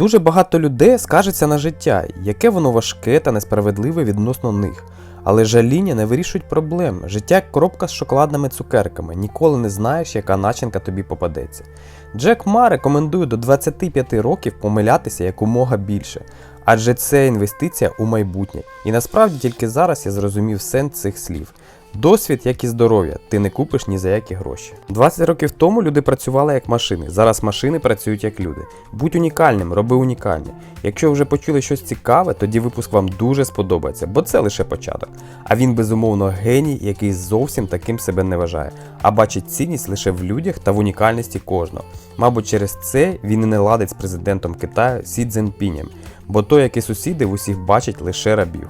Дуже багато людей скаржаться на життя, яке воно важке та несправедливе відносно них. Але жаління не вирішують проблем. Життя як коробка з шоколадними цукерками. Ніколи не знаєш, яка начинка тобі попадеться. Джек Ма рекомендує до 25 років помилятися якомога більше, адже це інвестиція у майбутнє. І насправді тільки зараз я зрозумів сенс цих слів. Досвід, як і здоров'я, ти не купиш ні за які гроші. 20 років тому люди працювали як машини. Зараз машини працюють як люди. Будь унікальним, роби унікальне. Якщо вже почули щось цікаве, тоді випуск вам дуже сподобається, бо це лише початок. А він безумовно геній, який зовсім таким себе не вважає, а бачить цінність лише в людях та в унікальності кожного. Мабуть, через це він і не ладить з президентом Китаю Сі Цзіньпінем, бо той, як і сусіди, в усіх бачить лише рабів.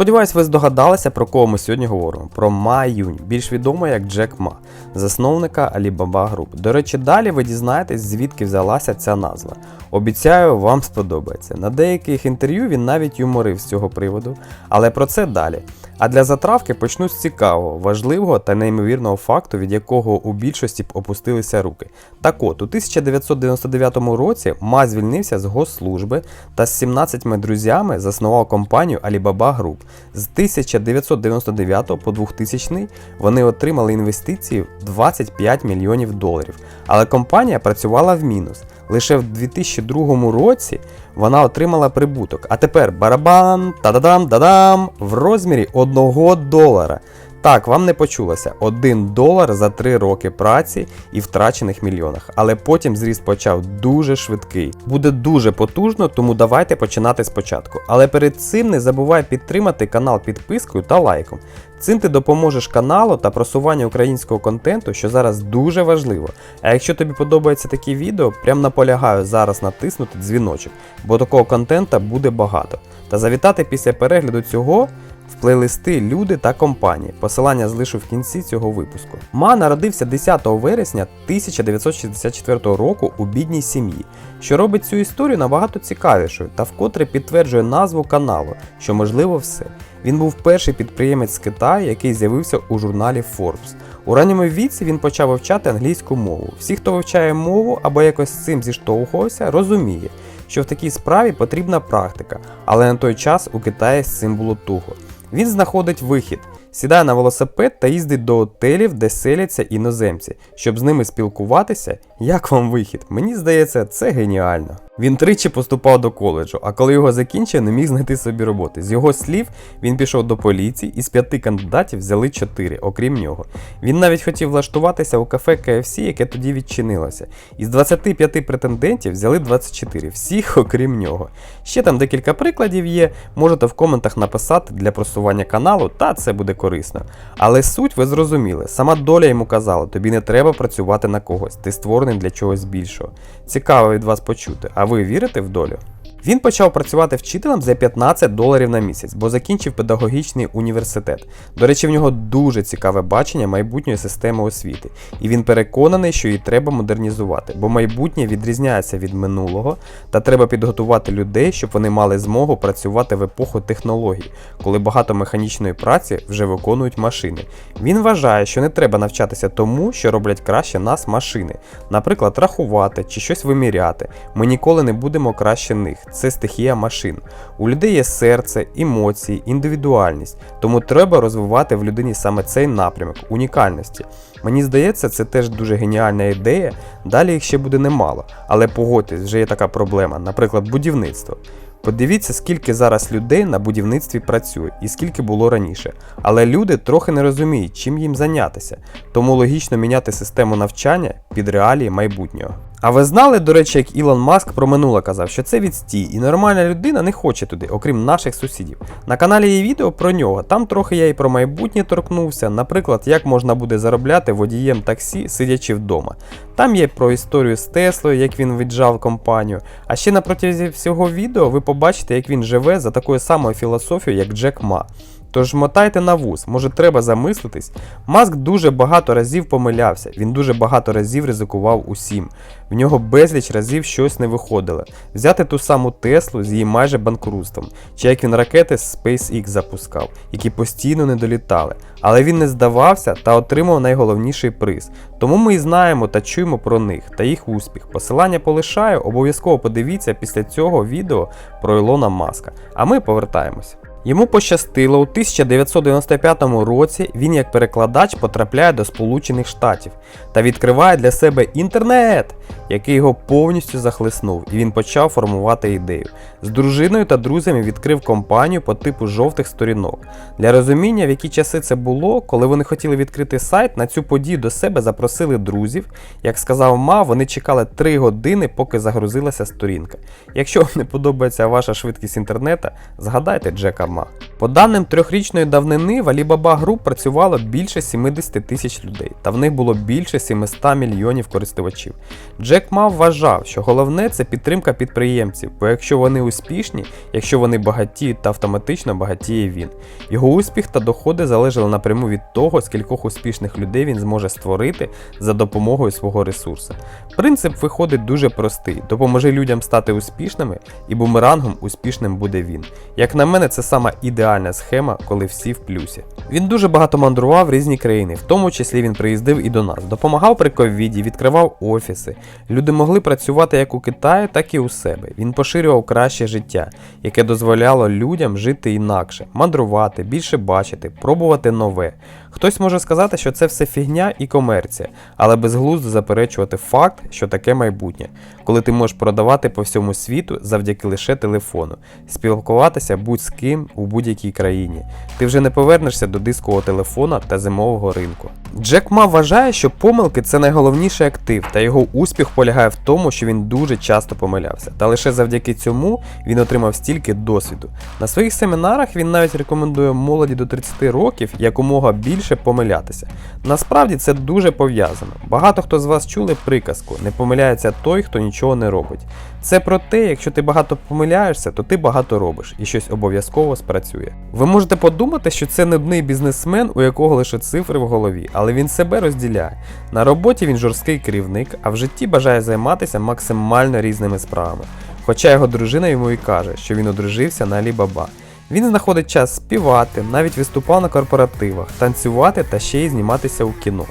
Сподіваюсь, ви здогадалися, про кого ми сьогодні говоримо. Про Ма Юнь, більш відомо як Джек Ма, засновника Alibaba Group. До речі, далі ви дізнаєтесь, звідки взялася ця назва. Обіцяю, вам сподобається. На деяких інтерв'ю він навіть юморив з цього приводу, але про це далі. А для затравки почну з цікавого, важливого та неймовірного факту, від якого у більшості б опустилися руки. Так от, у 1999 році Ма звільнився з госслужби та з 17 друзями заснував компанію Alibaba Group. З 1999 по 2000 вони отримали інвестиції в 25 мільйонів доларів, але компанія працювала в мінус. Лише в 2002 році вона отримала прибуток. А тепер барабан, та-дам-дам, в розмірі 1 долара. Так, вам не почулося 1 долар за 3 роки праці і втрачених мільйонах. Але потім зріст почав дуже швидкий. Буде дуже потужно, тому давайте починати спочатку. Але перед цим не забувай підтримати канал підпискою та лайком. Цим ти допоможеш каналу та просуванню українського контенту, що зараз дуже важливо. А якщо тобі подобаються такі відео, прям наполягаю зараз натиснути дзвіночок, бо такого контента буде багато. Та завітати після перегляду цього в плейлисти Люди та компанії. Посилання залишу в кінці цього випуску. Ма народився 10 вересня 1964 року у бідній сім'ї, що робить цю історію набагато цікавішою та вкотре підтверджує назву каналу, що можливо все. Він був перший підприємець з Китаю, який з'явився у журналі Forbes. У ранньому віці він почав вивчати англійську мову. Всі, хто вивчає мову або якось з цим зіштовхувався, розуміє, що в такій справі потрібна практика, але на той час у Китаї з цим було туго. Він знаходить вихід, сідає на велосипед та їздить до готелів, де селяться іноземці, щоб з ними спілкуватися. Як вам вихід? Мені здається, це геніально. Він тричі поступав до коледжу, а коли його закінчив, не міг знайти собі роботи. З його слів, він пішов до поліції і з п'яти кандидатів взяли чотири, окрім нього. Він навіть хотів влаштуватися у кафе KFC, яке тоді відчинилося. Із 25 претендентів взяли 24, всіх окрім нього. Ще там декілька прикладів є, можете в коментах написати для просування каналу, та це буде корисно. Але суть ви зрозуміли, сама доля йому казала, тобі не треба працювати на когось, ти створений для чогось більшого. Цікаво від вас почути, а ви вірите в долю? Він почав працювати вчителем за 15 доларів на місяць, бо закінчив педагогічний університет. До речі, в нього дуже цікаве бачення майбутньої системи освіти, і він переконаний, що її треба модернізувати, бо майбутнє відрізняється від минулого, та треба підготувати людей, щоб вони мали змогу працювати в епоху технологій, коли багато механічної праці вже виконують машини. Він вважає, що не треба навчатися тому, що роблять краще нас машини, наприклад, рахувати чи щось виміряти. Ми ніколи не будемо краще них це стихія машин. У людей є серце, емоції, індивідуальність, тому треба розвивати в людині саме цей напрямок унікальності. Мені здається, це теж дуже геніальна ідея. Далі їх ще буде немало, але погодьтесь, вже є така проблема, наприклад, будівництво. Подивіться, скільки зараз людей на будівництві працює і скільки було раніше. Але люди трохи не розуміють, чим їм зайнятися, тому логічно міняти систему навчання під реалії майбутнього. А ви знали, до речі, як Ілон Маск про минуле казав, що це відстій, і нормальна людина не хоче туди, окрім наших сусідів. На каналі є відео про нього, там трохи я і про майбутнє торкнувся, наприклад, як можна буде заробляти водієм таксі, сидячи вдома. Там є про історію з Теслою, як він віджав компанію. А ще на протязі всього відео ви побачите, як він живе за такою самою філософією, як Джек Ма. Тож мотайте на вуз, може треба замислитись. Маск дуже багато разів помилявся, він дуже багато разів ризикував усім. В нього безліч разів щось не виходило. Взяти ту саму Теслу з її майже банкрутством, чи як він ракети з SpaceX запускав, які постійно не долітали. Але він не здавався та отримав найголовніший приз. Тому ми і знаємо та чуємо про них та їх успіх. Посилання полишаю, обов'язково подивіться після цього відео про Ілона Маска. А ми повертаємось. Йому пощастило у 1995 році він як перекладач потрапляє до Сполучених Штатів та відкриває для себе інтернет, який його повністю захлеснув, і він почав формувати ідею. З дружиною та друзями відкрив компанію по типу жовтих сторінок. Для розуміння, в які часи це було, коли вони хотіли відкрити сайт, на цю подію до себе запросили друзів. Як сказав Ма, вони чекали 3 години, поки загрузилася сторінка. Якщо вам не подобається ваша швидкість інтернета, згадайте Джека Ма. По даним трьохрічної давнини в Alibaba Group працювало більше 70 тисяч людей, та в них було більше 700 мільйонів користувачів. Джек Ма вважав, що головне це підтримка підприємців, бо якщо вони успішні, якщо вони багатіють та автоматично багатіє він. Його успіх та доходи залежали напряму від того, скількох успішних людей він зможе створити за допомогою свого ресурсу. Принцип виходить дуже простий: допоможи людям стати успішними, і бумерангом успішним буде він. Як на мене, це сама ідеальна схема, коли всі в плюсі. Він дуже багато мандрував різні країни, в тому числі він приїздив і до нас, допомагав при ковіді, відкривав офіси. Люди могли працювати як у Китаї, так і у себе. Він поширював краще життя, яке дозволяло людям жити інакше, мандрувати, більше бачити, пробувати нове. Хтось може сказати, що це все фігня і комерція, але безглуздо заперечувати факт, що таке майбутнє, коли ти можеш продавати по всьому світу завдяки лише телефону, спілкуватися будь з ким у будь-якій країні. Ти вже не повернешся до дискового телефона та зимового ринку. Джек Ма вважає, що помилки це найголовніший актив, та його успіх полягає в тому, що він дуже часто помилявся. Та лише завдяки цьому він отримав стільки досвіду. На своїх семінарах він навіть рекомендує молоді до 30 років якомога більше помилятися. Насправді це дуже пов'язано. Багато хто з вас чули приказку: не помиляється той, хто нічого не робить. Це про те, якщо ти багато помиляєшся, то ти багато робиш і щось обов'язково спрацює. Ви можете подумати, що це нудний бізнесмен, у якого лише цифри в голові, але він себе розділяє. На роботі він жорсткий керівник, а в житті бажає займатися максимально різними справами. Хоча його дружина йому і каже, що він одружився на Alibaba. Він знаходить час співати, навіть виступав на корпоративах, танцювати та ще й зніматися у кіно.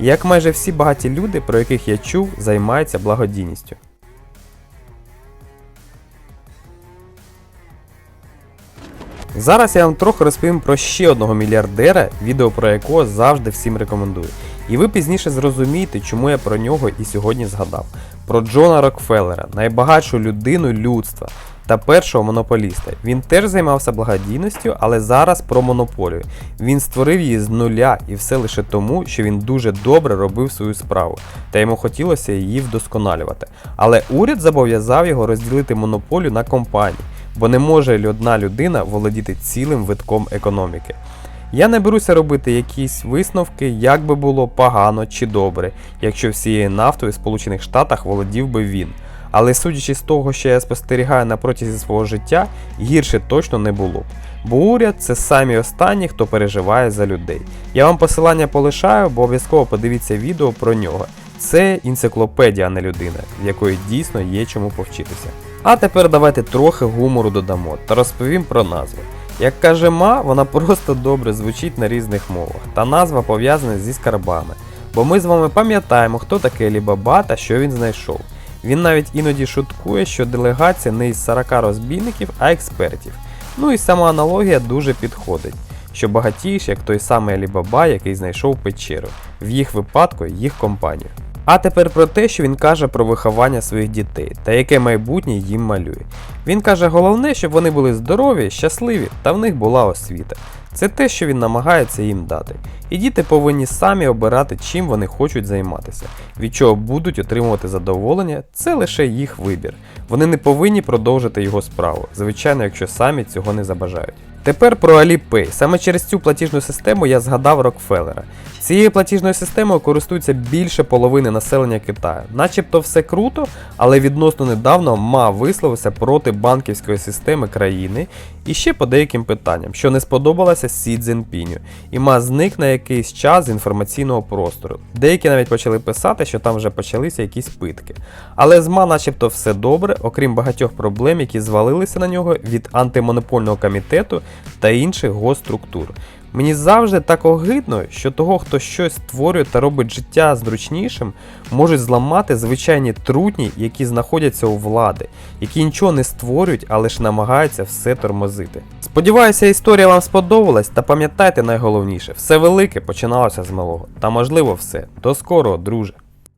Як майже всі багаті люди, про яких я чув, займаються благодійністю. Зараз я вам трохи розповім про ще одного мільярдера, відео про якого завжди всім рекомендую. І ви пізніше зрозумієте, чому я про нього і сьогодні згадав. Про Джона Рокфеллера, найбагатшу людину людства та першого монополіста. Він теж займався благодійністю, але зараз про монополію. Він створив її з нуля і все лише тому, що він дуже добре робив свою справу, та йому хотілося її вдосконалювати. Але уряд зобов'язав його розділити монополію на компанії, бо не може одна людина володіти цілим витком економіки. Я не беруся робити якісь висновки, як би було погано чи добре, якщо всією нафтою в Сполучених Штатах володів би він. Але судячи з того, що я спостерігаю на протязі свого життя, гірше точно не було б. Бо уряд це самі останні, хто переживає за людей. Я вам посилання полишаю, бо обов'язково подивіться відео про нього. Це енциклопедія, а не людина, в якої дійсно є чому повчитися. А тепер давайте трохи гумору додамо та розповім про назву. Як каже Ма, вона просто добре звучить на різних мовах, та назва пов'язана зі скарбами. Бо ми з вами пам'ятаємо, хто такий Алібаба та що він знайшов. Він навіть іноді шуткує, що делегація не із 40 розбійників, а експертів. Ну і сама аналогія дуже підходить, що багатієш, як той самий Алібаба, який знайшов печеру, в їх випадку їх компанію. А тепер про те, що він каже про виховання своїх дітей та яке майбутнє їм малює. Він каже, головне, щоб вони були здорові, щасливі та в них була освіта. Це те, що він намагається їм дати. І діти повинні самі обирати, чим вони хочуть займатися, від чого будуть отримувати задоволення, це лише їх вибір. Вони не повинні продовжити його справу, звичайно, якщо самі цього не забажають. Тепер про Alipay. Саме через цю платіжну систему я згадав Рокфеллера. Цією платіжною системою користується більше половини населення Китаю. Начебто все круто, але відносно недавно ма висловився проти банківської системи країни і ще по деяким питанням, що не сподобалося Сі Цзіньпіню, і ма зник на якийсь час з інформаційного простору. Деякі навіть почали писати, що там вже почалися якісь питки. Але з ма начебто все добре, окрім багатьох проблем, які звалилися на нього від антимонопольного комітету та інших госструктур. Мені завжди так огидно, що того, хто щось створює та робить життя зручнішим, можуть зламати звичайні трутні, які знаходяться у влади, які нічого не створюють, а лише намагаються все тормозити. Сподіваюся, історія вам сподобалась, та пам'ятайте найголовніше, все велике починалося з малого. Та можливо все. До скорого, друже.